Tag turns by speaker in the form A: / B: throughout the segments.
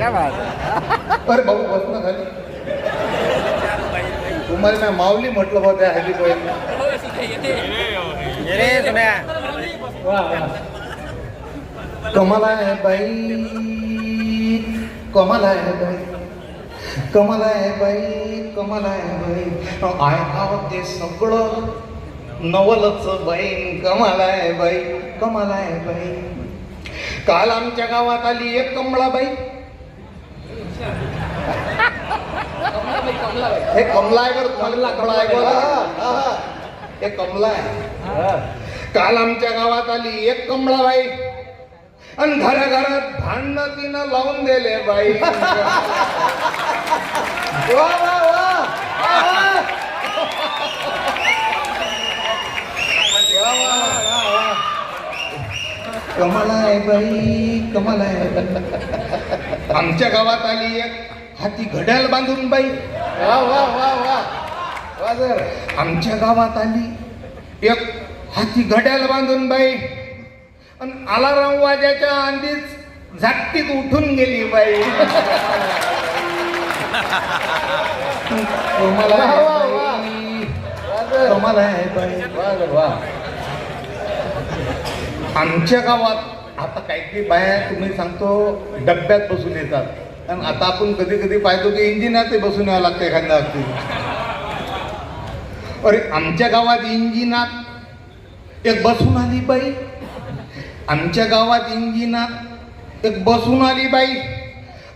A: क्या बात
B: अरे भाऊ बस ना खाली तुम्हाला मी माऊली म्हटलं बा त्या हल्ली पहिले कमाल आहे बाई. कमाल आहे बाई. कमाल आहे बाई कमाल आहे बाई. ऐकाव ते सगळं नवलच बाई. कमाल आहे बाई कमाल आहे बाई. काल आमच्या गावात आली एक कमळाबाई. हे कमला आहे बरं तुम्हाला कमला आहे बरं. हे कमला आहे काल आमच्या गावात आली एक कमळाबाई आणि घराघरात भांडणं तिनं लावून दिले बाई. वा वा वा. कमाल आहे बाई कमाल आहे आमच्या गावात आली एक हाती घड्याल बांधून बाई. वा वा वा वा. वा जर आमच्या गावात आली एक हाती घड्याल बांधून बाई. आणि अलाराम वाजाच्या आधीच झाकटीत उठून गेली बाई. आहे बाई. बाई. आमच्या गावात आता काही काही बाया तुम्ही सांगतो डब्यात बसून येतात. आणि आता आपण कधी कधी पाहतो की इंजिनात बसून यावं लागतं एखाद्या हत्ती अरे आमच्या गावात इंजिनात एक बसून आली बाई. आमच्या गावात इंजिनात एक बसून आली बाई.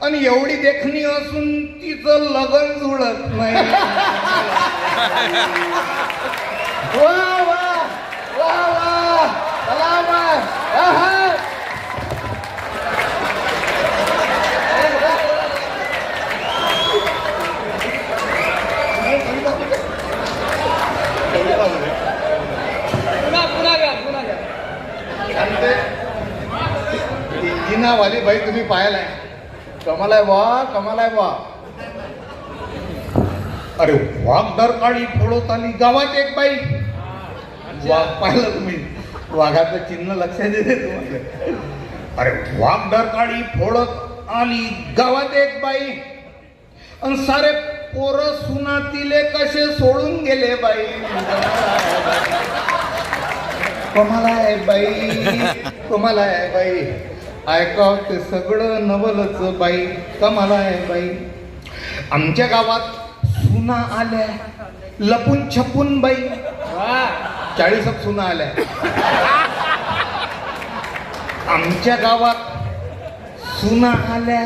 B: आणि एवढी देखणी असून तिचं लगन जुळत नाही वा वा वा वा चला वा. आहा. शांत. इंजिनावाली बाई तुम्ही पाहायलाय कमाल आहे वा कमाल आहे वा अरे वाघ काळी फोडत आली गावात एक बाई. वाघ पाहिलं तुम्ही. वाघाचं चिन्ह लक्षात येते तुम्हाला. अरे वाघ काळी फोडत आली गावात एक बाई. आणि सारे पोरं सुनातीले कसे सोडून गेले बाई. कमाला आहे बाई कमाला आहे बाई. ऐकाव ते सगळं नवलच बाई. कमाल आहे बाई. आमच्या गावात सुना आल्या. लपून छपून बाई. चाळीस सुना आल्या. आमच्या गावात सुना आल्या.